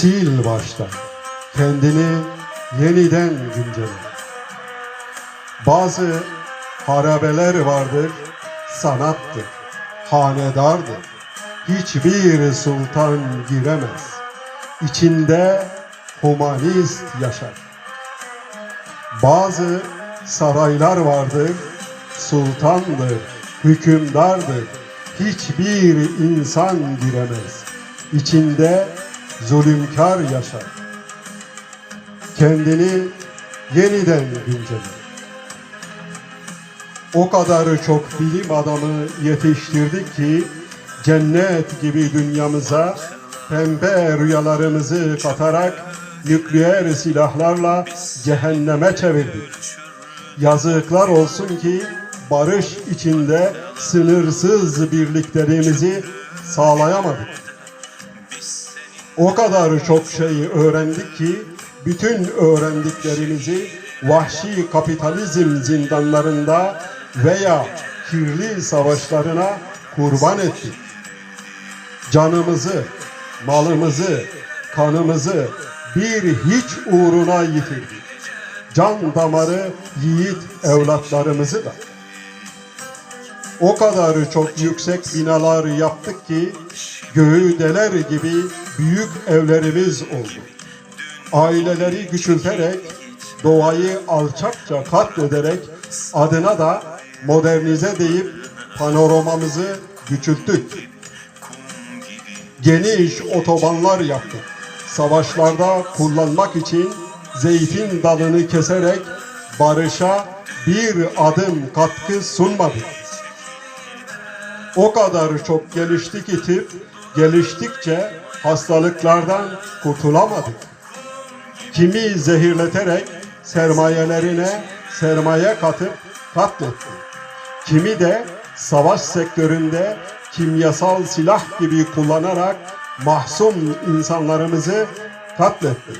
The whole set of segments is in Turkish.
Sil baştan. Kendini yeniden güncele. Bazı harabeler vardır, sanattır, hanedardır. Hiçbir sultan giremez. İçinde humanist yaşar. Bazı saraylar vardır, sultandır, hükümdardır. Hiçbir insan giremez. İçinde zulümkar yaşar. Kendini yeniden güncele. O kadar çok bilim adamı yetiştirdik ki cennet gibi dünyamıza pembe rüyalarımızı katarak nükleer silahlarla cehenneme çevirdik. Yazıklar olsun ki barış içinde sınırsız birliklerimizi sağlayamadık. O kadar çok şey öğrendik ki bütün öğrendiklerimizi vahşi kapitalizm zindanlarında veya kirli savaşlarına kurban ettik. Canımızı, malımızı, kanımızı bir hiç uğruna yitirdik. Can damarı yiğit evlatlarımızı da. O kadar çok yüksek binalar yaptık ki göğü deler gibi büyük evlerimiz oldu. Aileleri küçülterek, doğayı alçakça katlederek adına da modernize deyip panoramamızı küçülttük. Geniş otobanlar yaptık. Savaşlarda kullanmak için zeytin dalını keserek barışa bir adım katkı sunmadık. O kadar çok geliştik ki tip, geliştikçe hastalıklardan kurtulamadık. Kimi zehirleterek sermayelerine sermaye katıp katletti. Kimi de savaş sektöründe kimyasal silah gibi kullanarak mahzun insanlarımızı katletti.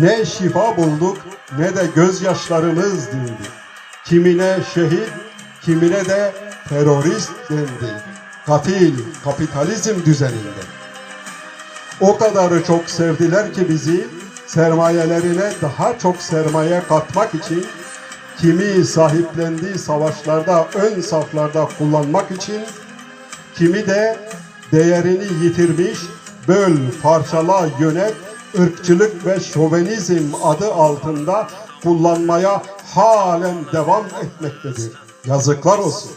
Ne şifa bulduk ne de gözyaşlarımız dindi. Kimine şehit, kimine de terörist dendi. Katil kapitalizm düzeninde. O kadar çok sevdiler ki bizi sermayelerine daha çok sermaye katmak için kimi sahiplendiği savaşlarda ön saflarda kullanmak için kimi de değerini yitirmiş böl, parçala, yönet, ırkçılık ve şovenizm adı altında kullanmaya halen devam etmektedir. Yazıklar olsun.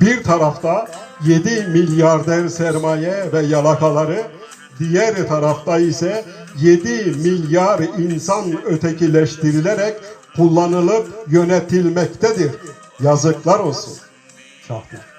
Bir tarafta 7 milyarder sermaye ve yalakaları, diğer tarafta ise 7 milyar insan ötekileştirilerek kullanılıp yönetilmektedir. Yazıklar olsun. Şahmet.